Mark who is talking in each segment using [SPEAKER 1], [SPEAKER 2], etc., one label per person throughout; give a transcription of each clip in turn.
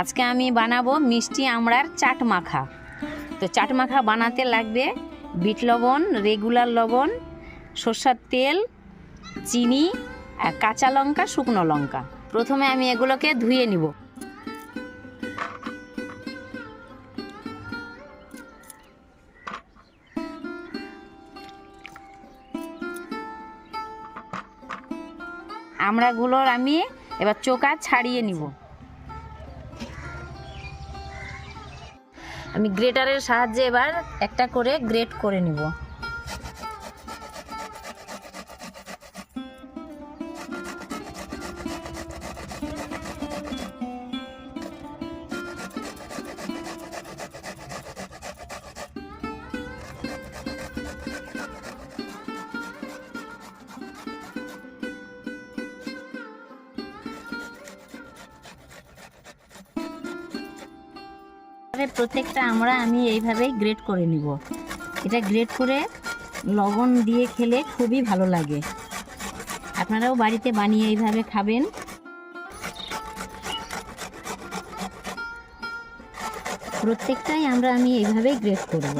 [SPEAKER 1] আজকে আমি বানাবো মিষ্টি আমড়ার চাট মাখা। তো চাট মাখা বানাতে লাগবে বিট লবণ, রেগুলার লবণ, সর্ষার তেল, চিনি, আর কাঁচা লঙ্কা, শুকনো লঙ্কা। প্রথমে আমি এগুলোকে ধুয়ে নিব। আমড়াগুলোর আমি এবার চোকা ছাড়িয়ে নিব। আমি গ্রেটারের সাহায্যে এবার একটা করে গ্রেট করে নিব। এবারে প্রত্যেকটা আমরা আমি এইভাবেই গ্রেট করে নিব। এটা গ্রেট করে লবণ দিয়ে খেলে খুবই ভালো লাগে। আপনারাও বাড়িতে বানিয়ে এইভাবে খাবেন। প্রত্যেকটাই আমরা আমি এইভাবেই গ্রেট করব।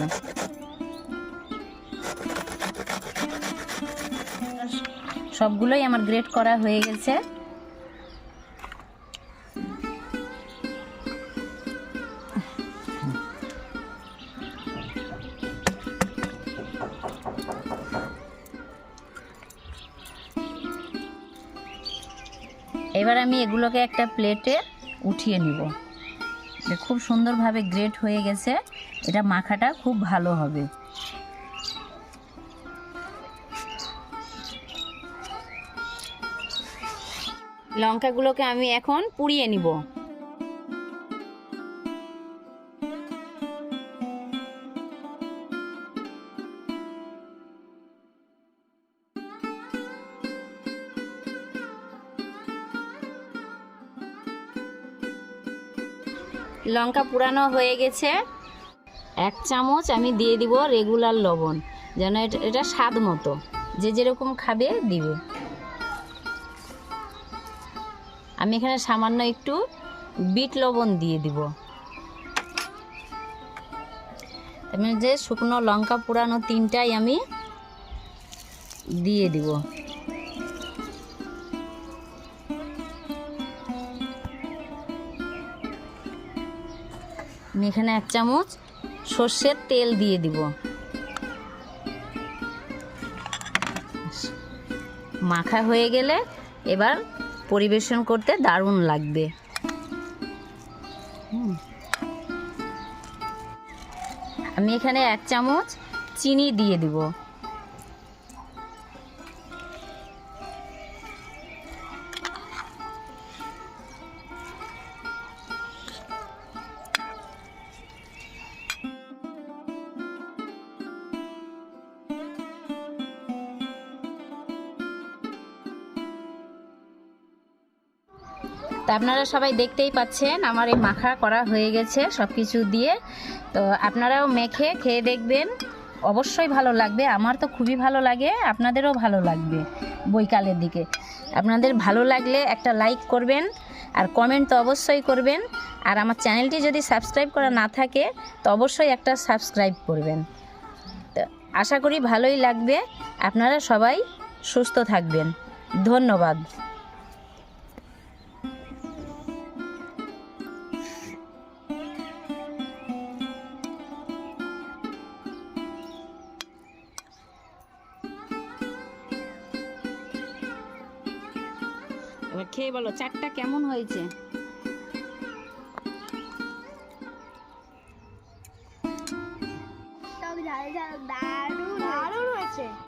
[SPEAKER 1] সবগুলোই আমার গ্রেট করা হয়ে গেছে। এবার আমি এগুলোকে একটা প্লেটে উঠিয়ে নিব। খুব সুন্দরভাবে গ্রেট হয়ে গেছে। এটা মাখাটা খুব ভালো হবে। লঙ্কাগুলোকে আমি এখন পুড়িয়ে নিব। লঙ্কা পুরানো হয়ে গেছে। এক চামচ আমি দিয়ে দিব রেগুলার লবণ, যেন এটা এটা স্বাদ মতো। যে যেরকম খাবে, দিবে। আমি এখানে সামান্য একটু বিট লবণ দিয়ে দিব। আমি যে শুকনো লঙ্কা পুরানো তিনটাই আমি দিয়ে দিব। আমি এখানে এক চামচ সর্ষের তেল দিয়ে দিব। মাখা হয়ে গেলে এবার পরিবেশন করতে দারুণ লাগবে। আমি এখানে এক চামচ চিনি দিয়ে দিব। তা আপনারা সবাই দেখতেই পাচ্ছেন, আমার এই মাখা করা হয়ে গেছে সব কিছু দিয়ে। তো আপনারাও মেখে খেয়ে দেখবেন, অবশ্যই ভালো লাগবে, আমার তো খুবই ভালো লাগে, আপনাদেরও ভালো লাগবে বৈকালের দিকে। আপনাদের ভালো লাগলে একটা লাইক করবেন, আর কমেন্ট তো অবশ্যই করবেন, আর আমার চ্যানেলটি যদি সাবস্ক্রাইব করা না থাকে, তো অবশ্যই একটা সাবস্ক্রাইব করবেন। তো আশা করি ভালোই লাগবে, আপনারা সবাই সুস্থ থাকবেন। ধন্যবাদ। এবার খেয়ে বলো চাটটা কেমন হয়েছে?
[SPEAKER 2] দারুণ হয়েছে।